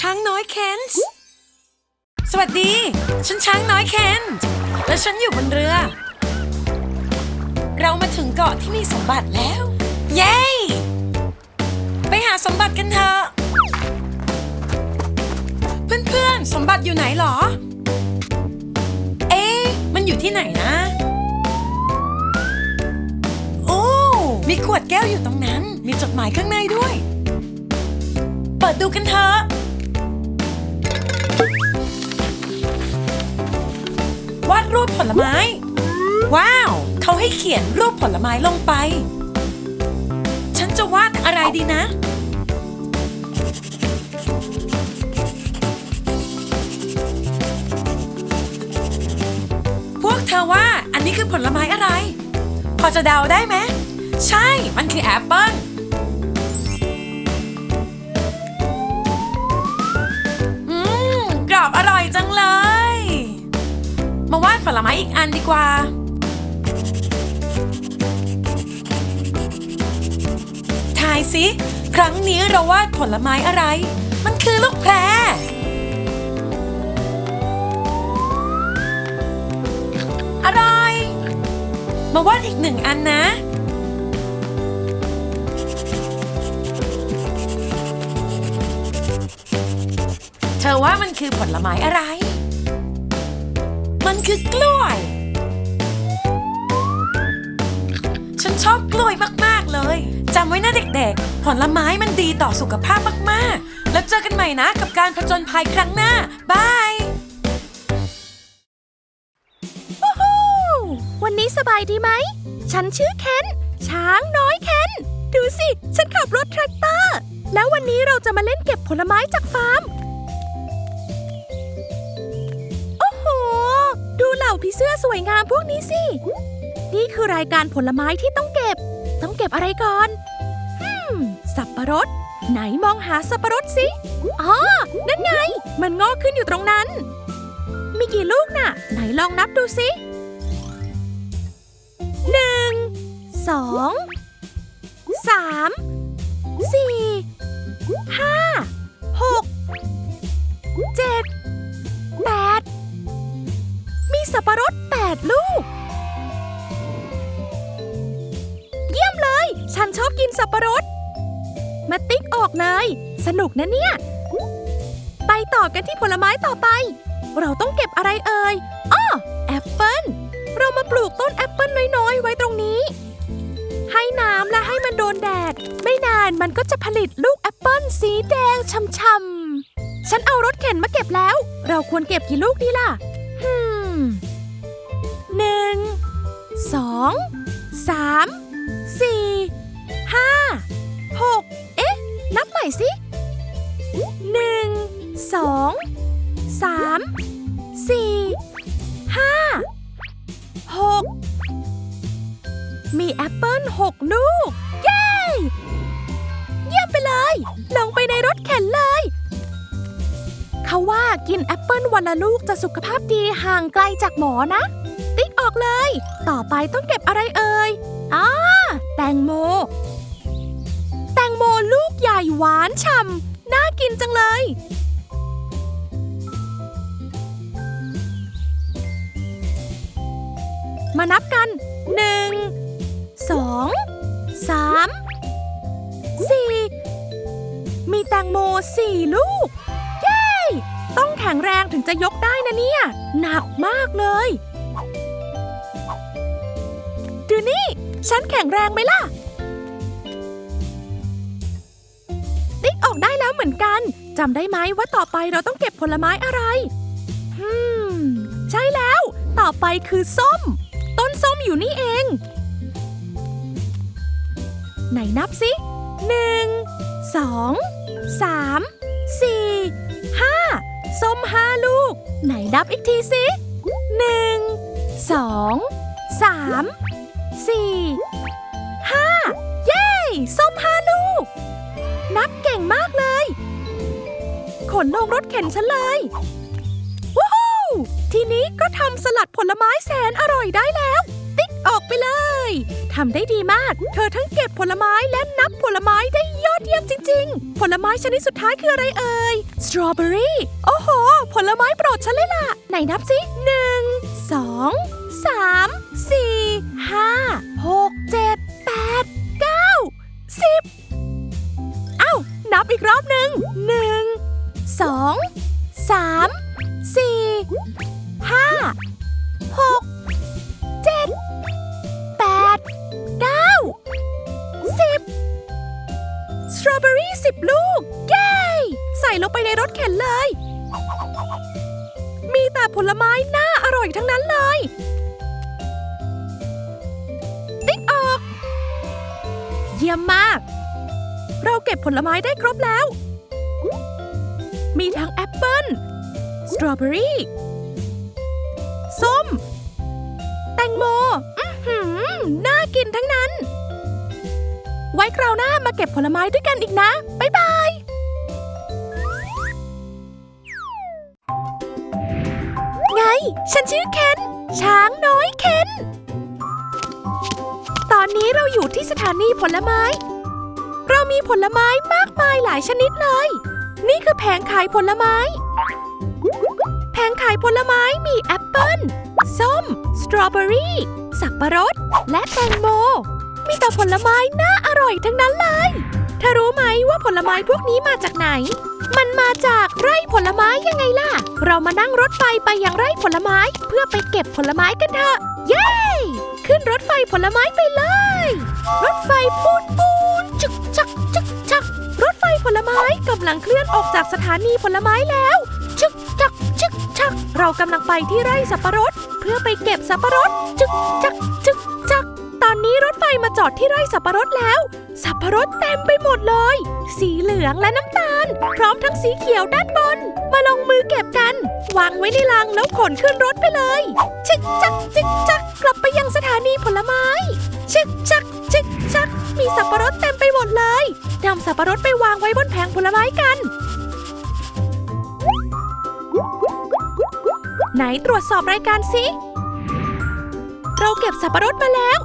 ช้างน้อยเคนส์สวัสดี ฉันช้างน้อยเคนส์และฉันอยู่บนเรือ เรามาถึงเกาะที่มีสมบัติแล้ว เย้ ไปหาสมบัติกันเถอะ เพื่อนๆ สมบัติอยู่ไหนหรอ เอ๊ะ มันอยู่ที่ไหนนะโอ้มีขวดแก้วอยู่ตรงนั้น มีจดหมายข้างในด้วย เปิดดูกันเถอะวาดรูปผลไม้ ว้าว เขาให้เขียนรูปผลไม้ลงไป ฉันจะวาดอะไรดีนะ พวกเธอว่าอันนี้คือผลไม้อะไร พอจะเดาได้ไหม ใช่ มันคือแอปเปิ้ล อบอร่อยจังเลย มาวาดผลไม้อีกอันดีกว่า ทายสิ ครั้งนี้เราวาดผลไม้อะไร มันคือลูกแพรอร่อย มาวาดอีกหนึ่งอันนะ ว่ามันคือผลไม้อะไร มันคือกล้วย ฉันชอบกล้วยมาก ๆ เลยจำไว้นะเด็ก ๆ ผลไม้มันดีต่อสุขภาพมาก ๆ แล้วเจอกันใหม่นะกับการผจญภัยครั้งหน้า บายวันนี้สบายดีไหม ฉันชื่อเคนช้างน้อยเคนดูสิ ฉันขับรถแทรกเตอร์ แล้ววันนี้เราจะมาเล่นเก็บผลไม้จากฟาร์ม เหล่าผีเสื้อสวยงามพวกนี้สิ นี่คือรายการผลไม้ที่ต้องเก็บ ต้องเก็บอะไรก่อนฮึมสับปะรด ไหนมองหาสับปะรดสิ อ๋อ นั่นไง มันงอกขึ้นอยู่ตรงนั้น มีกี่ลูกน่ะ ไหนลองนับดูสิหนึ่ง สอง สาม สี่ ห้า หก เจ็ด สับปะรดแปดลูก เยี่ยมเลย ฉันชอบกินสับปะรด มาติ๊กออกเลยสนุกนะเนี่ย ไปต่อกันที่ผลไม้ต่อไป เราต้องเก็บอะไรเอ่ยอ้อแอปเปิ้ลเรามาปลูกต้นแอปเปิ้ลน้อยๆ ไว้ตรงนี้ ให้น้ำและให้มันโดนแดด ไม่นานมันก็จะผลิตลูกแอปเปิ้ลสีแดงช่ำๆฉันเอารถเข็นมาเก็บแล้ว เราควรเก็บกี่ลูกดีล่ะ หนึ่งสองสามสี่ห้าหกเอ๊ะ นับใหม่สิหนึ่งสองสามสี่ห้าหกมีแอปเปิ้ลหกลูก กินแอปเปิลวันละลูกจะสุขภาพดีห่างไกลจากหมอนะ ติ๊กออกเลย ต่อไปต้องเก็บอะไรเอ่ยอ่าแตงโม แตงโมลูกใหญ่หวานฉ่ำน่ากินจังเลย มานับกันหนึ่งสองสามสี่มีแตงโมสี่ลูก แข็งแรงถึงจะยกได้นะเนี่ย หนักมากเลย ดูนี่ ฉันแข็งแรงไหมล่ะ ติ๊กออกได้แล้วเหมือนกัน จำได้ไหมว่าต่อไปเราต้องเก็บผลไม้อะไรฮึมใช่แล้ว ต่อไปคือส้ม ต้นส้มอยู่นี่เอง ไหนนับสิหนึ่งสองสามสี่ ส้มห้าลูก ไหนนับอีกทีสิหนึ่งสองสามสี่ห้าเย้ ส้มห้าลูก นับเก่งมากเลย ขนลงรถเข็นฉันเลยว้าวทีนี้ก็ทำสลัดผลไม้แสนอร่อยได้แล้ว ออกไปเลยทำได้ดีมาก เธอทั้งเก็บผลไม้และนับผลไม้ได้ยอดเยี่ยมจริง ๆ ผลไม้ชนิดสุดท้ายคืออะไรเอ่ยสตรอเบอรี่โอ้โห ผลไม้โปรดฉันเลยล่ะ ไหนนับสิหนึ่งสองสามสี่ห้าหกเจ็ดแปดเก้าสิบเอ้า นับอีกรอบหนึ่งหนึ่งสองสามสี่ห้าหก ตรอเบอรี่สิบลูก เย้ ใส่ลงไปในรถเข็นเลย มีแต่ผลไม้น่าอร่อยทั้งนั้นเลย ติ๊กออก เยี่ยมมาก เราเก็บผลไม้ได้ครบแล้ว มีทั้งแอปเปิ้ล สตรอเบอรี่ ส้ม แตงโม อื้อหือ น่ากินทั้งนั้น ว้คราวหน้ามาเก็บผลไม้ด้วยกันอีกนะ บ๊ายบายไง ฉันชื่อเคนช้างน้อยเคนตอนนี้เราอยู่ที่สถานีผลไม้ เรามีผลไม้มากมายหลายชนิดเลย นี่คือแผงขายผลไม้ แผงขายผลไม้มีแอปเปิ้ลส้ม สตรอเบอรี่ สับปะรด และแตงโม มีแต่ผลไม้น่าอร่อยทั้งนั้นเลย เธอรู้ไหมว่าผลไม้พวกนี้มาจากไหน มันมาจากไร่ผลไม้ยังไงล่ะ เรามานั่งรถไฟไปยังไร่ผลไม้เพื่อไปเก็บผลไม้กันเถอะ เย้ ขึ้นรถไฟผลไม้ไปเลย รถไฟปูนปูนจึกจักจึกจัก รถไฟผลไม้กำลังเคลื่อนออกจากสถานีผลไม้แล้วจึกจักจึกจัก เรากำลังไปที่ไร่สับปะรด เพื่อไปเก็บสับปะรดจึกจักจึกจัก ตอนนี้รถไฟมาจอดที่ไร่สับปะรดแล้ว สับปะรดเต็มไปหมดเลย สีเหลืองและน้ำตาล พร้อมทั้งสีเขียวด้านบน มาลงมือเก็บกัน วางไว้ในลังแล้วขนขึ้นรถไปเลยจึกจักจึกจักกลับไปยังสถานีผลไม้จึกจักจึกจัก มีสับปะรดเต็มไปหมดเลยนำสับปะรดไปวางไว้บนแผงผลไม้กันไหนตรวจสอบรายการสิ เราเก็บสับปะรดมาแล้ว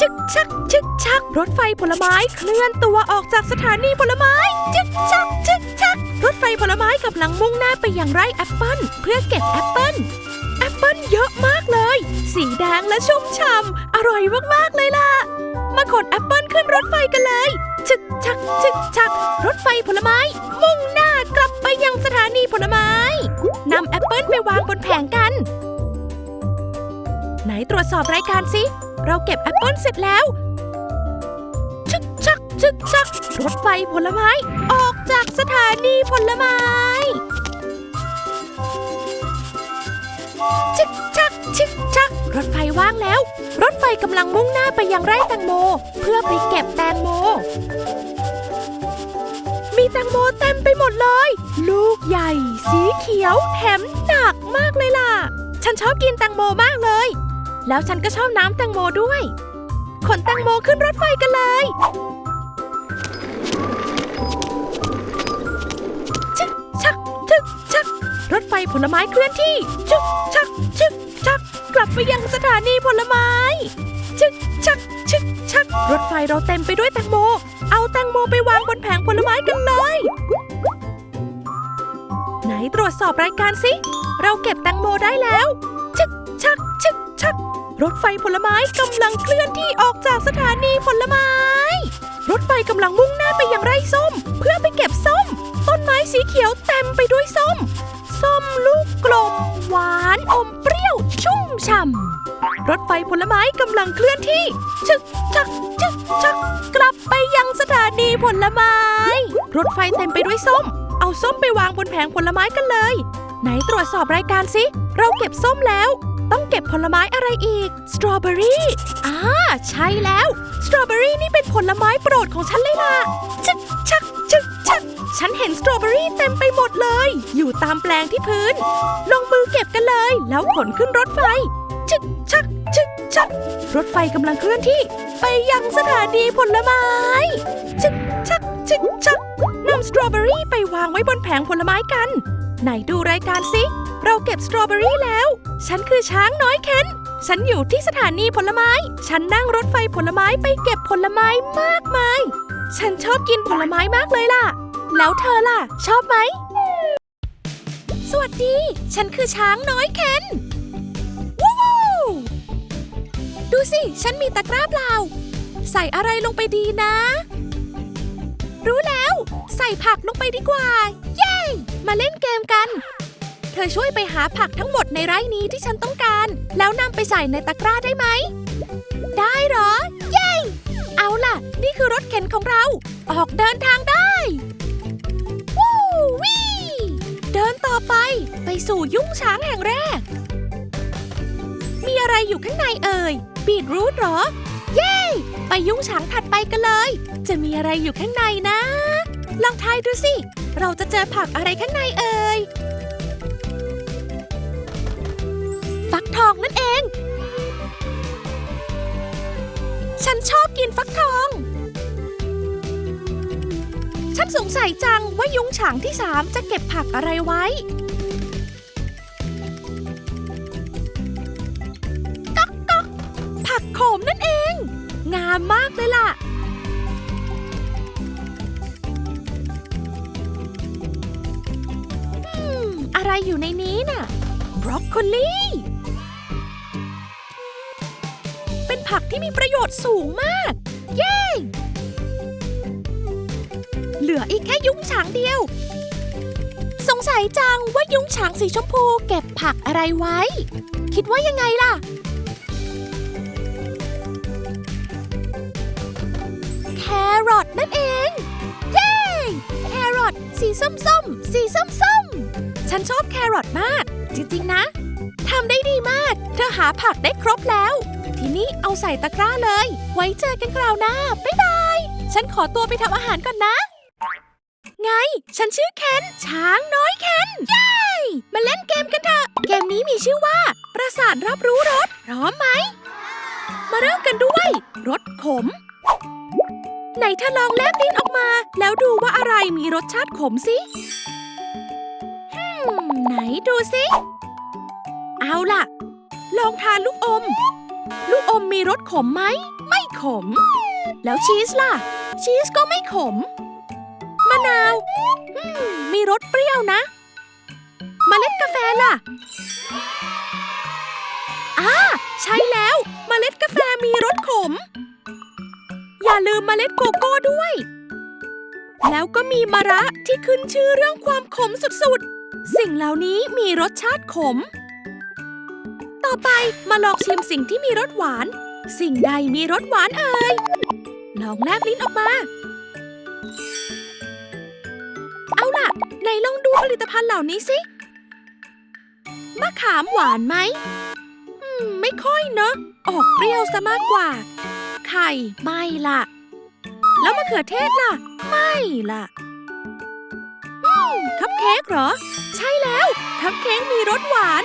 ชึกชักชึกชัก รถไฟผลไม้เคลื่อนตัวออกจากสถานีผลไม้ชึกชักชึกชัก รถไฟผลไม้กำลังมุ่งหน้าไปยังไร่แอปเปิ้ลเพื่อเก็บแอปเปิ้ลแอปเปิ้ลเยอะมากเลย สีแดงและชุ่มฉ่ำอร่อยมากๆเลยล่ะ มาขนแอปเปิ้ลขึ้นรถไฟกันเลยชึกชักชึกชัก รถไฟผลไม้ มุ่งหน้ากลับไปยังสถานีผลไม้นำแอปเปิ้ลไปวางบนแผงกัน ไหนตรวจสอบรายการสิ เราเก็บแอปเปิลเสร็จแล้ว ชึกชักชึกชักรถไฟผลไม้ ออกจากสถานีผลไม้ ชึกชักชึกชักรถไฟว่างแล้ว รถไฟกำลังมุ่งหน้าไปยังไร่แตงโม เพื่อไปเก็บแตงโม มีแตงโมเต็มไปหมดเลย ลูกใหญ่ สีเขียวแถมหนักมากเลยล่ะ ฉันชอบกินแตงโมมากเลย แล้วฉันก็ชอบน้ำแตงโมด้วย ขนแตงโมขึ้นรถไฟกันเลย ชึกชักชึกชัก รถไฟผลไม้เคลื่อนที่ ชึกชักชึกชัก กลับไปยังสถานีผลไม้ ชึกชักชึกชัก รถไฟเราเต็มไปด้วยแตงโม เอาแตงโมไปวางบนแผงผลไม้กันเลย ไหนตรวจสอบรายการสิ เราเก็บแตงโมได้แล้ว รถไฟผลไม้กำลังเคลื่อนที่ออกจากสถานีผลไม้ รถไฟกำลังมุ่งหน้าไปยังไร่ส้ม เพื่อไปเก็บส้ม ต้นไม้สีเขียวเต็มไปด้วยส้ม ส้มลูกกลม หวานอมเปรี้ยวชุ่มฉ่ำรถไฟผลไม้กำลังเคลื่อนที่ชึกชักชึกชักกลับไปยังสถานีผลไม้ รถไฟเต็มไปด้วยส้ม เอาส้มไปวางบนแผงผลไม้กันเลย ไหนตรวจสอบรายการสิเราเก็บส้มแล้ว ต้องเก็บผลไม้อะไรอีก สตรอเบอรี่อ่าใช่แล้ว สตรอเบอรี่นี่เป็นผลไม้โปรดของฉันเลยล่ะชึกชักชึกชักฉันเห็นสตรอเบอรี่เต็มไปหมดเลย อยู่ตามแปลงที่พื้น ลงมือเก็บกันเลย แล้วขนขึ้นรถไฟชึกชักชึกชัก รถไฟกำลังเคลื่อนที่ ไปยังสถานีผลไม้ชึกชักชึกชักนำสตรอเบอรี่ไปวางไว้บนแผงผลไม้กัน ไหนดูรายการสิ เราเก็บสตรอเบอรี่แล้ว ฉันคือช้างน้อยเคนฉันอยู่ที่สถานีผลไม้ ฉันนั่งรถไฟผลไม้ไปเก็บผลไม้มากมาย ฉันชอบกินผลไม้มากเลยล่ะ แล้วเธอล่ะ ชอบไหม สวัสดี ฉันคือช้างน้อยเคนว้าวดูสิ ฉันมีตะกร้าเปล่า ใส่อะไรลงไปดีนะ รู้แล้ว ใส่ผักลงไปดีกว่า เย้ มาเล่นเกมกัน เธอช่วยไปหาผักทั้งหมดในไร่นี้ที่ฉันต้องการ แล้วนำไปใส่ในตะกร้าได้ไหม ได้เหรอ เย้ เอาล่ะ นี่คือรถเข็นของเรา ออกเดินทางได้ วู้วีเดินต่อไปไปสู่ยุ้งช้างแห่งแรก มีอะไรอยู่ข้างในเอ่ย บีทรูทหรอ เย้ ไปยุ้งฉางถัดไปกันเลย จะมีอะไรอยู่ข้างในนะ ลองทายดูสิ เราจะเจอผักอะไรข้างในเอ่ย ฟักทองนั่นเอง ฉันชอบกินฟักทอง ฉันสงสัยจังว่ายุ้งฉางที่สามจะเก็บผักอะไรไว้ ก๊อกก๊อกผักโขมนั่นเอง งามมากเลยล่ะอืมอะไรอยู่ในนี้น่ะ บรอกโคลี ผักที่มีประโยชน์สูงมาก เย้ เหลืออีกแค่ยุ้งฉางเดียว สงสัยจังว่ายุ้งฉางสีชมพูเก็บผักอะไรไว้ คิดว่ายังไงล่ะ แครอทนั่นเอง เย้ แครอทสีส้มๆสีส้มๆฉันชอบแครอทมาก จริง ๆ นะทำได้ดีมาก เธอหาผักได้ครบแล้ว ทีนี้เอาใส่ตะกร้าเลย ไว้เจอกันคราวหน้า บ๊ายบาย ฉันขอตัวไปทำอาหารก่อนนะ ไง ฉันชื่อเคนช้างน้อยเคนเย้มาเล่นเกมกันเถอะ เกมนี้มีชื่อว่า ประสาทรับรู้รสพร้อมไหม มาเริ่มกันด้วยรสขม ไหนเธอลองแลบลิ้นออกมา แล้วดูว่าอะไรมีรสชาติขมสิฮึมไหนดูสิ เอาล่ะ ลองทานลูกอม ลูกอมมีรสขมไหม ไม่ขม แล้วชีสล่ะ ชีสก็ไม่ขม มะนาวมมีรสเปรี้ยวนะมเมล็ดกาแฟล่ะอ่าใช่แล้วเมล็ดกาแฟมีรสขม อย่าลืมเมล็ดโกโก้ด้วย แล้วก็มีมะระที่ขึ้นชื่อเรื่องความขมสุดๆ สิ่งเหล่านี้มีรสชาติขม ต่อไปมาลองชิมสิ่งที่มีรสหวาน สิ่งใดมีรสหวานเอ่ย ลองแลบลิ้นออกมา เอาล่ะไหนลองดูผลิตภัณฑ์เหล่านี้สิ มะขามหวานไหมอืมไม่ค่อยเนอะ ออกเปรี้ยวซะมากกว่า ไข่ไม่ล่ะ แล้วมะเขือเทศล่ะ ไม่ล่ะอืมคัพเค้กเหรอ ใช่แล้ว คัพเค้กมีรสหวาน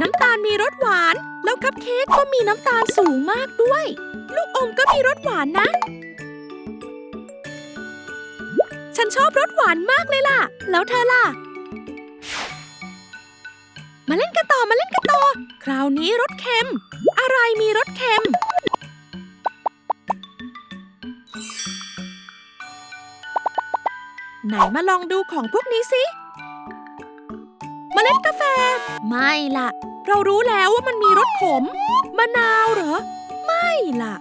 น้ำตาลมีรสหวาน แล้วคัพเค้กก็มีน้ำตาลสูงมากด้วย ลูกอมก็มีรสหวานนะ ฉันชอบรสหวานมากเลยล่ะ แล้วเธอล่ะ มาเล่นกันต่อมาเล่นกันต่อ คราวนี้รสเค็ม อะไรมีรสเค็ม ไหนมาลองดูของพวกนี้สิเมล็ดกาแฟ ไม่ล่ะ เรารู้แล้วว่ามันมีรสขม มะนาวเหรอ ไม่ล่ะ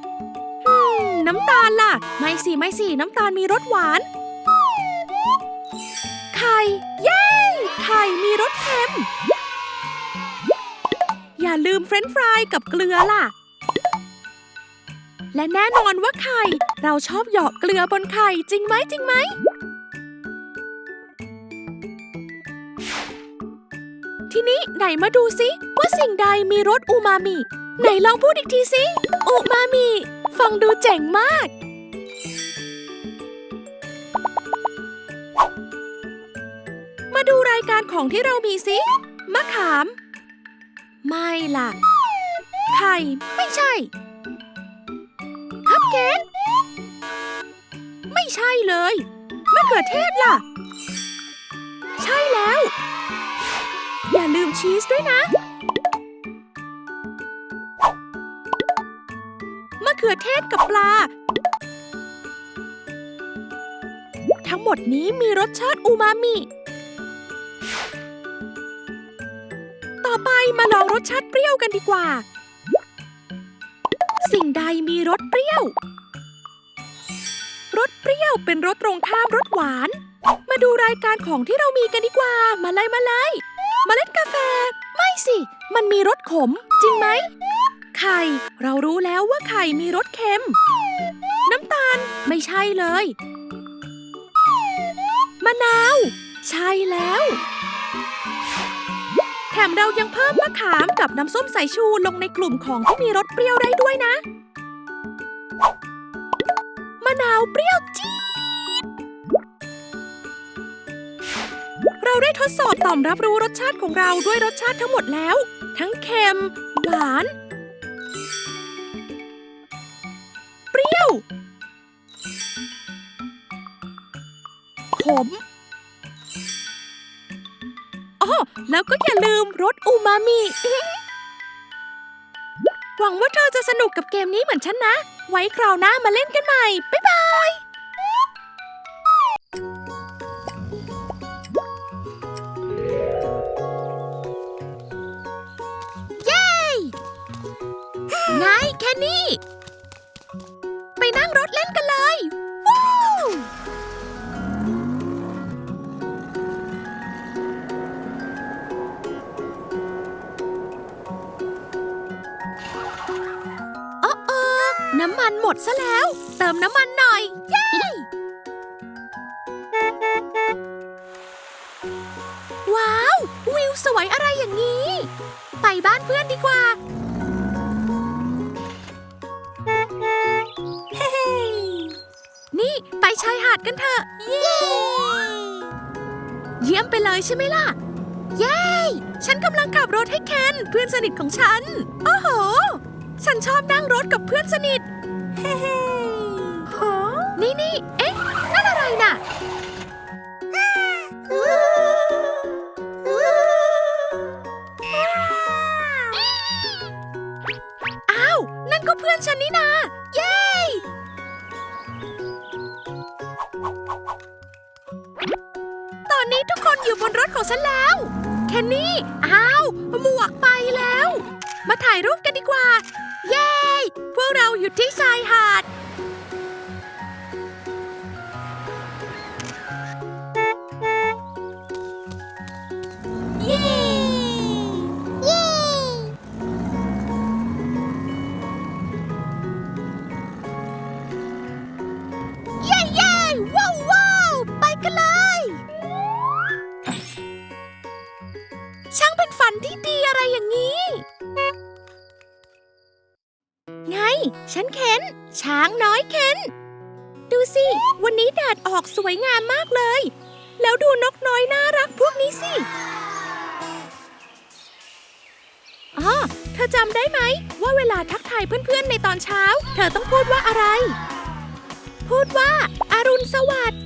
อืมน้ำตาลล่ะ ไม่สิไม่สิน้ำตาลมีรสหวาน ไข่เย้ไข่มีรสเค็ม อย่าลืมเฟรนช์ฟรายกับเกลือล่ะ และแน่นอนว่าไข่ เราชอบเหยาะเกลือบนไข่จริงไหมจริงไหม ไหนมาดูสิว่าสิ่งใดมีรสอูมามิ ไหนลองพูดอีกทีสิอูมามิฟังดูเจ๋งมากมาดูรายการของที่เรามีสิ มะขาม ไม่ล่ะ ไข่ ไม่ใช่ คัพเค้กไม่ใช่เลย มะเขือเทศล่ะ ใช่แล้ว ลืมชีสด้วยนะ มะเขือเทศกับปลา ทั้งหมดนี้มีรสชาติอูมามิ ต่อไปมาลองรสชาติเปรี้ยวกันดีกว่า สิ่งใดมีรสเปรี้ยว รสเปรี้ยวเป็นรสตรงข้ามรสหวาน มาดูรายการของที่เรามีกันดีกว่า มาเลยมาเลย เมาเล่นกาแฟ ไม่สิ มันมีรสขม จริงไหม ไข่ เรารู้แล้วว่าไข่มีรสเค็ม น้ำตาลไม่ใช่เลย มะนาว ใช่แล้ว แถมเรายังเพิ่มมะขามกับน้ำส้มสายชูลงในกลุ่มของที่มีรสเปรี้ยวได้ด้วยนะ มะนาวเปรี้ยวจี๊ เราได้ทดสอบต่อมรับรู้รสชาติของเราด้วยรสชาติทั้งหมดแล้ว ทั้งเค็ม หวาน เปรี้ยว ขมอ๋อแล้วก็อย่าลืมรสอูมามิ หวังว่าเธอจะสนุกกับเกมนี้เหมือนฉันนะ ไว้คราวหน้ามาเล่นกันใหม่ บ๊ายบาย ค่นี้ ไปนั่งรถเล่นกันเลย ว้าวเออเออน้ำมันหมดซะแล้ว เติมน้ำมันหน่อย เย้ ว้าว วิวสวยอะไรอย่างนี้ ไปบ้านเพื่อนดีกว่า ยี่ยมไปเลยใช่ไหมล่ะ เย้ ฉันกำลังขับรถให้เคนเพื่อนสนิทของฉัน โอ้โห ฉันชอบนั่งรถกับเพื่อนสนิท เฮ้นี่นี่เอ๊ะ นั่นอะไรน่ะ อ้าว นั่นก็เพื่อนฉันนี่นา ของฉันแล้ว แคนนี่ อ้าว หมวกไปแล้ว มาถ่ายรูปกันดีกว่า เย้ พวกเราอยู่ที่ชายหาด ไง ฉันเข็นช้างน้อยเข็นดูสิ วันนี้แดดออกสวยงามมากเลย แล้วดูนกน้อยน่ารักพวกนี้สิอ๋อเธอจำได้ไหม ว่าเวลาทักทายเพื่อนๆในตอนเช้า เธอต้องพูดว่าอะไร พูดว่าอารุณสวัสดิ์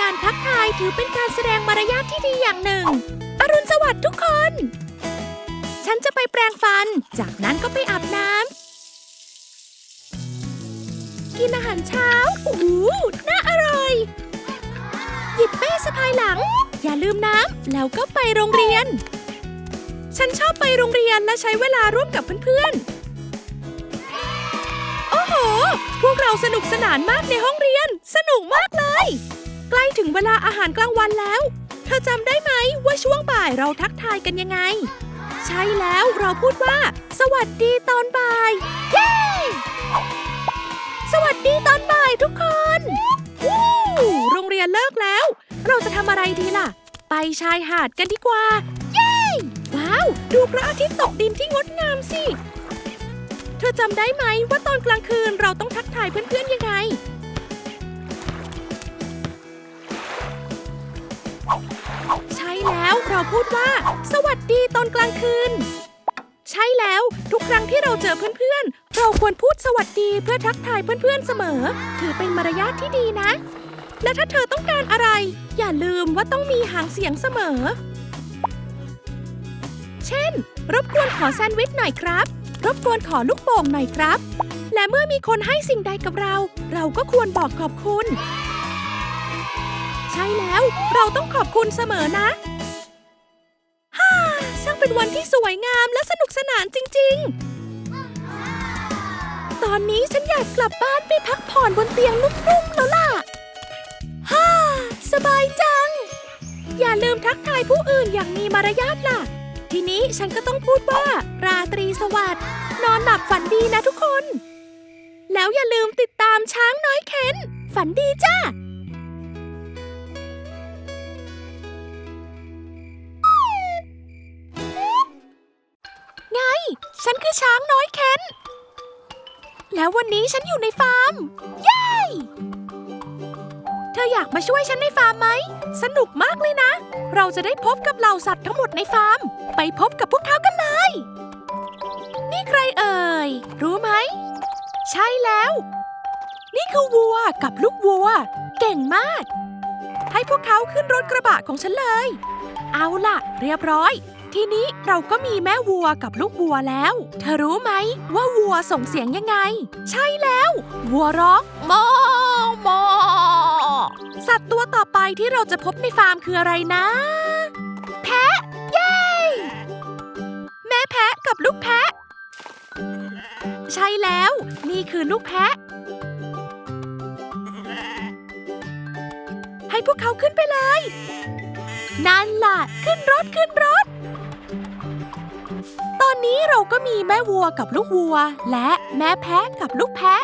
การทักทายถือเป็นการแสดงมารยาทที่ดีอย่างหนึ่ง อรุณสวัสดิ์ทุกคน ฉันจะไปแปรงฟัน จากนั้นก็ไปอาบน้ำ กินอาหารเช้า โอ้โหน่าอร่อย หยิบเป้สะพายหลัง อย่าลืมน้ำ แล้วก็ไปโรงเรียน ฉันชอบไปโรงเรียนและใช้เวลาร่วมกับเพื่อนๆ โอ้โห พวกเราสนุกสนานมากในห้องเรียน สนุกมากเลย ใกล้ถึงเวลาอาหารกลางวันแล้ว เธอจำได้ไหมว่าช่วงบ่ายเราทักทายกันยังไง ใช่แล้วเราพูดว่า สวัสดีตอนบ่ายเย้สวัสดีตอนบ่ายทุกคนวู้โรงเรียนเลิกแล้ว เราจะทำอะไรดีล่ะ ไปชายหาดกันดีกว่า เย้ว้าว ดูพระอาทิตย์ตกดินที่งดงามสิ เธอจำได้ไหมว่าตอนกลางคืนเราต้องทักทายเพื่อนๆยังไง ใช่แล้วเราพูดว่า สวัสดีตอนกลางคืน ใช่แล้วทุกครั้งที่เราเจอเพื่อนๆ เราควรพูดสวัสดีเพื่อทักทายเพื่อนๆเสมอ ถือเป็นมารยาทที่ดีนะ และถ้าเธอต้องการอะไร อย่าลืมว่าต้องมีหางเสียงเสมอ เช่น รบกวนขอแซนด์วิชหน่อยครับ รบกวนขอลูกโป่งหน่อยครับ และเมื่อมีคนให้สิ่งใดกับเรา เราก็ควรบอกขอบคุณ ช่แล้ว เราต้องขอบคุณเสมอนะฮ่าช่างเป็นวันที่สวยงามและสนุกสนานจริง ๆ ตอนนี้ฉันอยากกลับบ้านไปพักผ่อนบนเตียงนุ่มๆแล้วล่ะฮ่าสบายจัง อย่าลืมทักทายผู้อื่นอย่างมีมารยาทล่ะ ทีนี้ฉันก็ต้องพูดว่า ราตรีสวัสดิ์นอนหลับฝันดีนะทุกคน แล้วอย่าลืมติดตามช้างน้อยเข็นฝันดีจ้า ฉันคือช้างน้อยเข็นแล้ววันนี้ฉันอยู่ในฟาร์ม เย้ เธออยากมาช่วยฉันในฟาร์มไหม สนุกมากเลยนะ เราจะได้พบกับเหล่าสัตว์ทั้งหมดในฟาร์ม ไปพบกับพวกเขากันเลย นี่ใครเอ่ย รู้ไหม ใช่แล้ว นี่คือวัวกับลูกวัว เก่งมาก ให้พวกเขาขึ้นรถกระบะของฉันเลย เอาล่ะ เรียบร้อย ทีนี้เราก็มีแม่วัวกับลูกวัวแล้ว เธอรู้ไหมว่าวัวส่งเสียงยังไง ใช่แล้ว วัวร้องมอมอสัตว์ตัวต่อไปที่เราจะพบในฟาร์มคืออะไรนะ แพะเย้แม่แพะกับลูกแพะ ใช่แล้ว นี่คือลูกแพะ ให้พวกเขาขึ้นไปเลย นั่นล่ะ ขึ้นรถขึ้นรถ อนนี้เราก็มีแม่วัวกับลูกวัว และแม่แพะกับลูกแพะ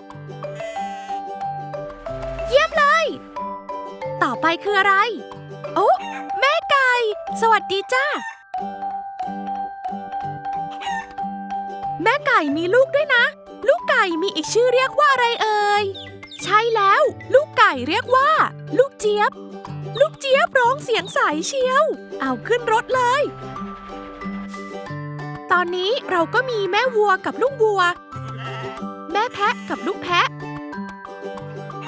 เยี่ยมเลย ต่อไปคืออะไร โอ้แม่ไก่ สวัสดีจ้า แม่ไก่มีลูกด้วยนะ ลูกไก่มีอีกชื่อเรียกว่าอะไรเอ่ย ใช่แล้ว ลูกไก่เรียกว่า ลูกเจี๊ยบ ลูกเจี๊ยบร้องเสียงใสเชียว เอาขึ้นรถเลย ตอนนี้เราก็มีแม่วัวกับลูกวัว แม่แพะกับลูกแพะ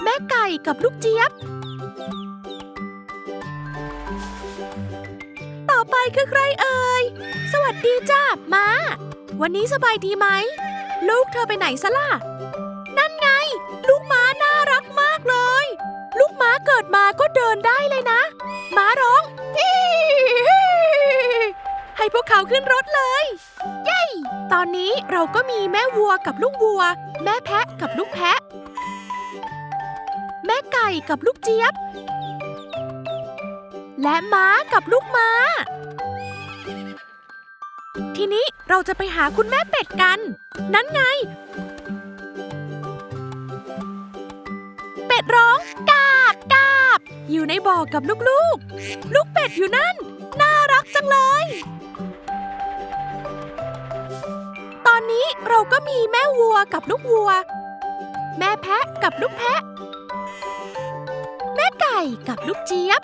แม่ไก่กับลูกเจี๊ยบ ต่อไปคือใครเอ่ย สวัสดีจ้ามาวันนี้สบายดีไหม ลูกเธอไปไหนซะล่ะ นั่นไง ลูกม้าน่ารักมากเลย ลูกม้าเกิดมาก็เดินได้เลยนะ ม้าร้อง วกเขาขึ้นรถเลยเย้ตอนนี้เราก็มีแม่วัวกับลูกวัว แม่แพะกับลูกแพะ แม่ไก่กับลูกเจี๊ยบ และม้ากับลูกม้า ทีนี้เราจะไปหาคุณแม่เป็ดกัน นั้นไง เป็ดร้องกาบกาบอยู่ในบ่อกับลูกๆ ลูกเป็ดอยู่นั่น น่ารักจังเลย ตอนนี้เราก็มีแม่วัวกับลูกวัว แม่แพะกับลูกแพะ แม่ไก่กับลูกเจี๊ยบ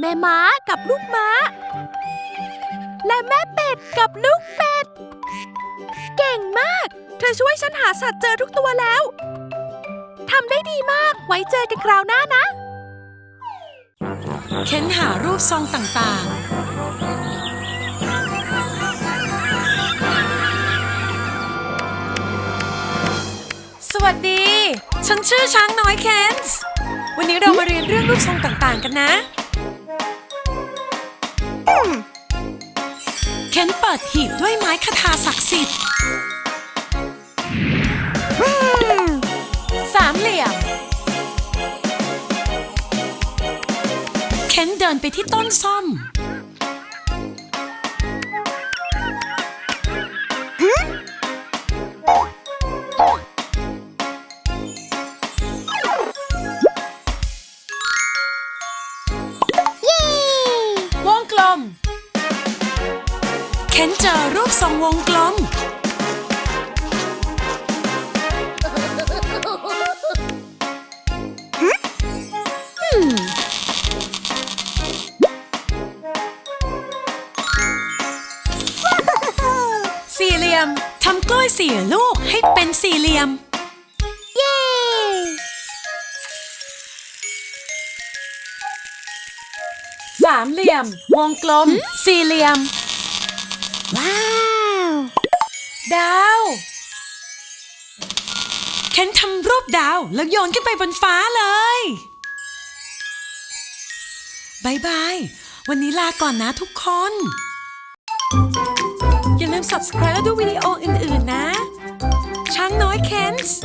แม่ม้ากับลูกม้า และแม่เป็ดกับลูกเป็ด เก่งมาก เธอช่วยฉันหาสัตว์เจอทุกตัวแล้วทำได้ดีมาก ไว้เจอกันคราวหน้านะ เค้นหารูปทรงต่างๆ สวัสดี ฉันชื่อช้างน้อยเคนส์ วันนี้เรามาเรียนเรื่องรูปทรงต่างๆกันนะ เคนเปิดหีบด้วยไม้คทาศักดิ์สิทธิ์สามเหลี่ยม เคนเดินไปที่ต้นส้ม เจอรูปทรงวงกลม สี่เหลี่ยม ทำกล้วยสี่ลูกให้เป็นสี่เหลี่ยม เย้ สามเหลี่ยม วงกลม สี่เหลี่ยม ว้าว ดาวเคนทำรูปดาวแล้วโยนขึ้นไปบนฟ้าเลยบายบาย วันนี้ลาก่อนนะทุกคน อย่าลืม subscribe และดูวิดีโออื่น ๆ นะ ช้างน้อยเคนส์